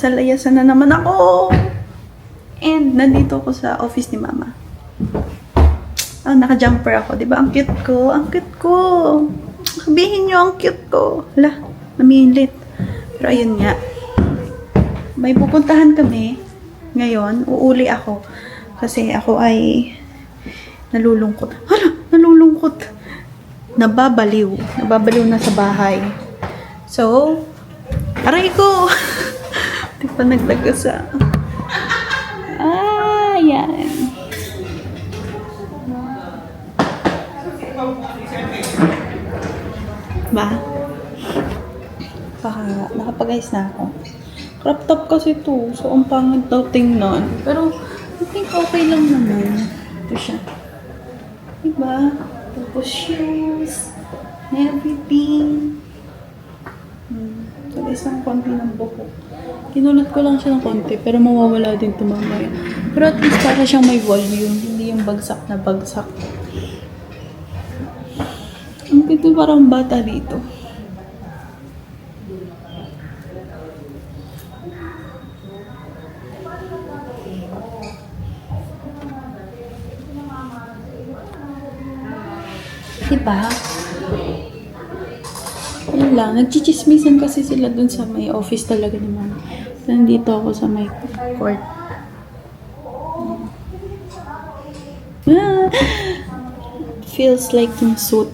Nasa layasan na naman ako! And nandito ako sa office ni mama. Oh, naka-jumper ako. Di ba? Ang cute ko. Ang cute ko. Sabihin nyo, ang cute ko. Hala, namilit. Pero ayun nga. May pupuntahan kami. Ngayon, uuli ako. Kasi ako ay nalulungkot. Hala, nalulungkot. Nababaliw. Nababaliw na sa bahay. So, aray ko! Di pa naglagas ah. Yan. Ba? Baka nakapag-ayos na ako. Crop top kasi to. So, ang pangit daw tingnan. Pero, I think okay lang naman. Ito siya. Diba? Tapos shoes. Everything. Isang konti ng buhok. Kinulat ko lang siya ng konti, pero mawawala din ito mamaya. Pero at least para siyang may volume, hindi yung bagsak na bagsak. Ang ito parang bata dito. Diba? Yun lang, nagchichismisan kasi sila dun sa may office talaga ni mama. Nandito ako sa may court. Ah, feels like yung suit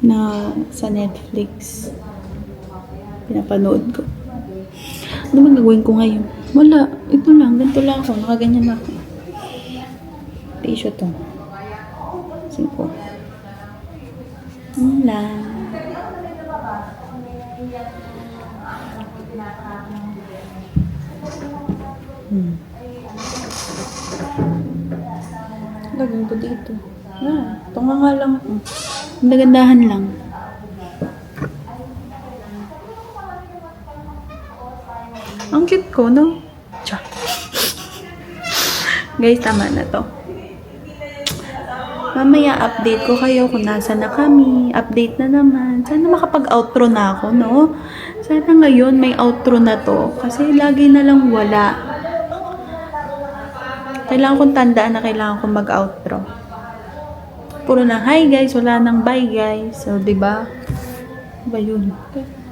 na sa Netflix. Pinapanood ko. Ano ba gagawin ko ngayon? Wala. Ito lang. Ganito lang ako. Nakaganyan ako. Tissue to. Cinco. Ano lang. Lagyan ko dito. Ah, tunga nga lang ako. Nagandahan lang. Ang cute ko, no? Cha. Guys, tama na to. Mamaya update ko kayo kung nasa na kami. Update na naman. Sana makapag-outro na ako, no? Sana ngayon may outro na to. Kasi lagi na lang wala. Kailangan kong tandaan na kailangan kong mag-outro. Puro na, hi guys, wala nang bye guys. So, di ba? Ba yun? Hi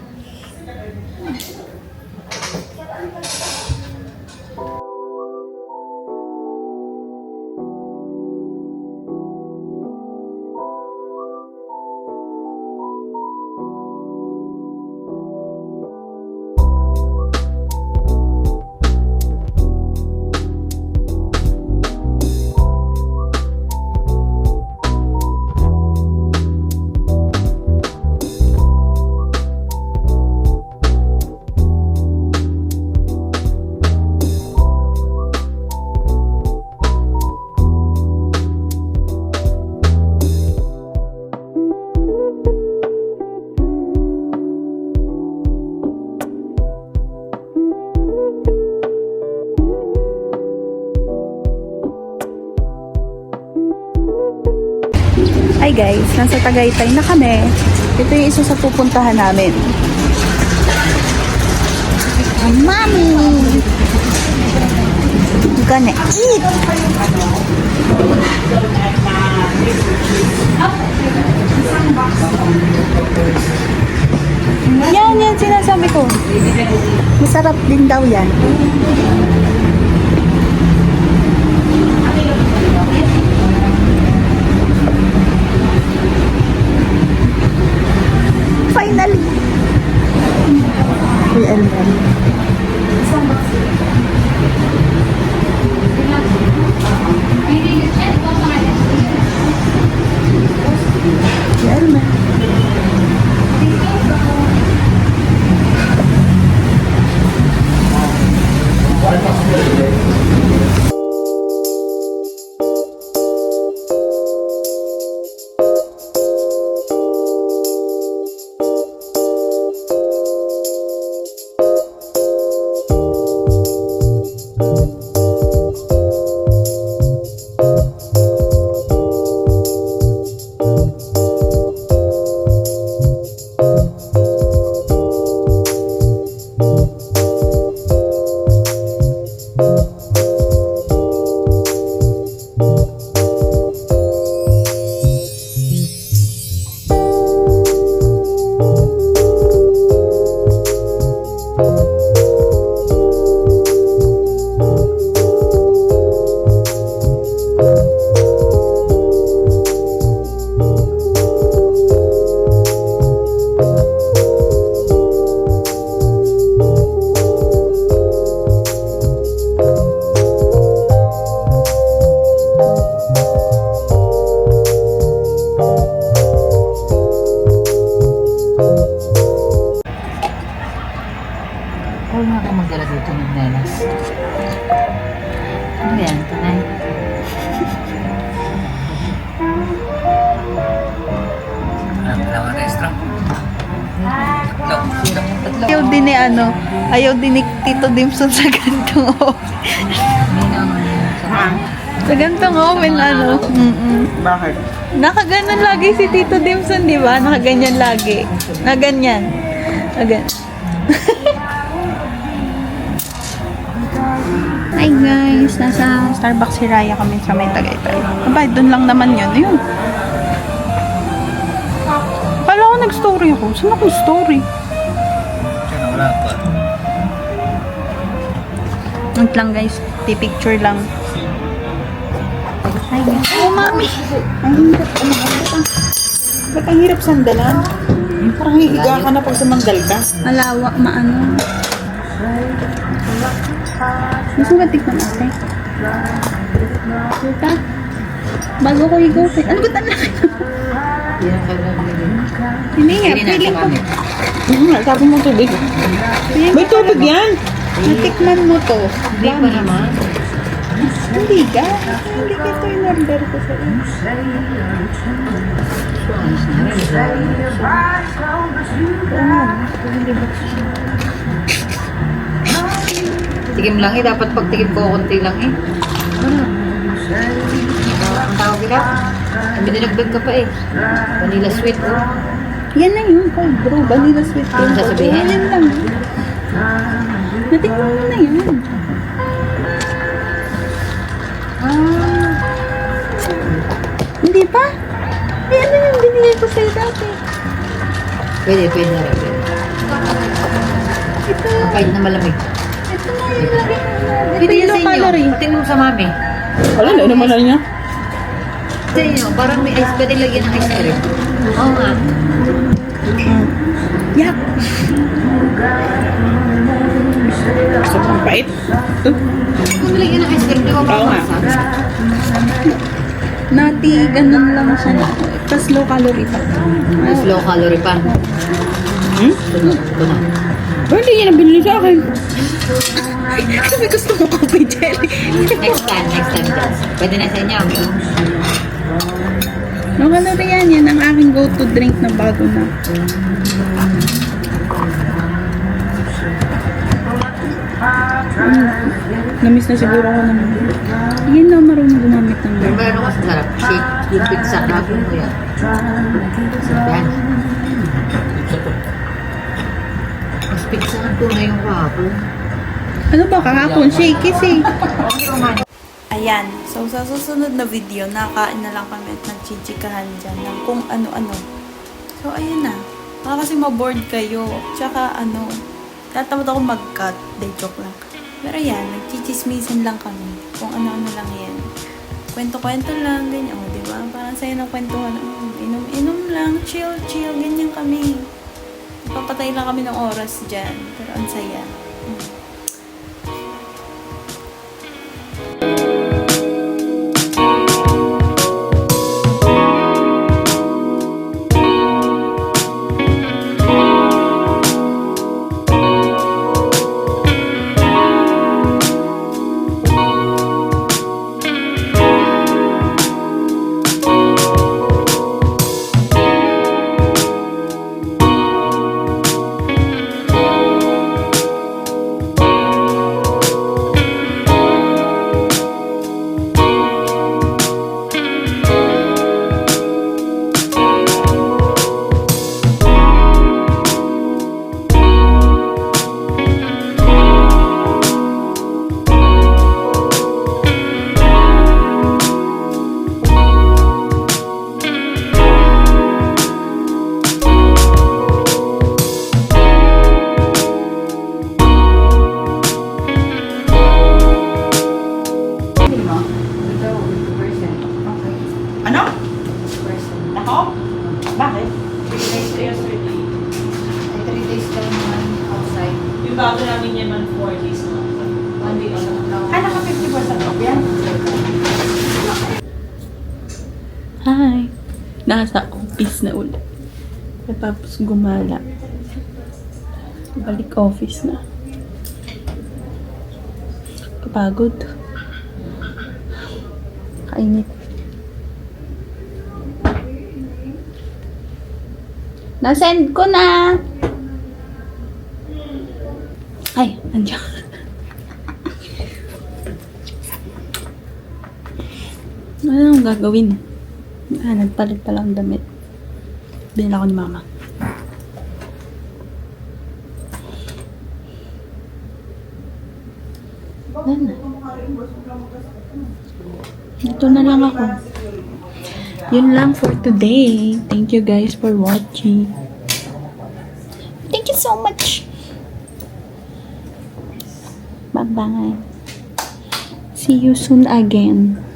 guys, nasa Tagaytay na kami. Ito yung isa sa pupuntahan namin. Mami! Gonna eat! Yan, yan sinasabi ko. Masarap din daw yan. Finally! Uy, Elmer. Uy, Elmer. Huwag na magdala dito ng nenas. Ano yan? Tanay? Ayaw din ni ano, ayaw din ni Tito Dimson sa gantong. Hindi na ako sa gantong oven, ano. Mm-mm. Bakit? Nakaganon lagi si Tito Dimson, di ba? Nakaganyan lagi. Na ganyan. Na gan- Hi guys, nasa Starbucks si Raya kami sa may Tagaytay. Abay, doon lang naman yun. Ayun. Kala ko nag-story ako. Saan ako story? Wala pa. Wait lang guys, picture lang. Guys. Oh, mami. Ang hirap. Ano ba? Ba't ang hirap sandalan? Parang hihiga ka na pag sumanggal ka. Malawak, maano. Gusto ka tikman ate? Tita? Bago ko higupin. Ano ba talaga? Ang. Hindi nga, Hindi sa ko. kami. Hmm, sabi mo tubig. May tubig talaga- yan. Natikman mo to. Hindi pa naman. Hindi ka. Hindi ka ito in-order ko sa iyo. Tikim lang eh. Dapat pag tikim ko, konti lang eh. Ang tawag ka? Ang dinagdag ka pa eh. Vanilla sweet oh. Yan na yun, cold brew. Vanilla sweet. Ano sasabihin? Yan lang. Natikman mo na yan. Pwede, pwede na rin. Ito, Ang pahit na malamig. ito na yung lagi. Ito Pwede yan sa inyo. calorie. Patingin mo sa mami. Wala na, naman na niya. Sa inyo, parang may ice, pwede lagyan ng ice cream. Oo nga. Yak! Sobrang pait. Uh, Kung lagyan ng ice cream, di ba Oo nga. Nati, ganun lang siya. Tapos low calorie pa. Mas low calorie pa. hmm? Ito na, ito na. Ba, hindi niya na binili sa akin. Kasi gusto ko coffee jelly. Next time, next time. guys. Pwede na sa inyo. Low calorie yan. Yan ang aking go-to drink na bago na. Namiss na siguro ako ng... Yan na marunong gumamit ng Pero ano kasi sarap? Shake yung pizza. Kahapon mo yan. Yan. Mas pizza ang tunay yung kahapon. Ano ba kahapon? Eh. Okay, kumain. Ayan. So, sa susunod na video, nakain na lang kami at nagchichikahan dyan ng kung ano-ano. So, ayun na. Baka kasi maboard kayo. Tsaka, ano, tatamad ako mag-cut. Day joke lang. Pero yan, nagchichismisan lang kami. Kung ano-ano lang yan. Kwento-kwento lang, ganyan. O, di ba? Parang sa'yo ng kwentuhan. Inom-inom lang, chill-chill, ganyan kami. Papatay lang kami ng oras dyan. Pero ang saya. Mm. Nasa office na ulit. Tapos gumala. Balik office na. Pagod. Kainit. Nasend ko na! Ay, nandiyan. ano nang gagawin? Ah, nagpalit pala ang damit. Binila ko ni mama. Wala na. Ito na lang ako. Yun lang for today. Thank you guys for watching. Thank you so much. Bye-bye. See you soon again.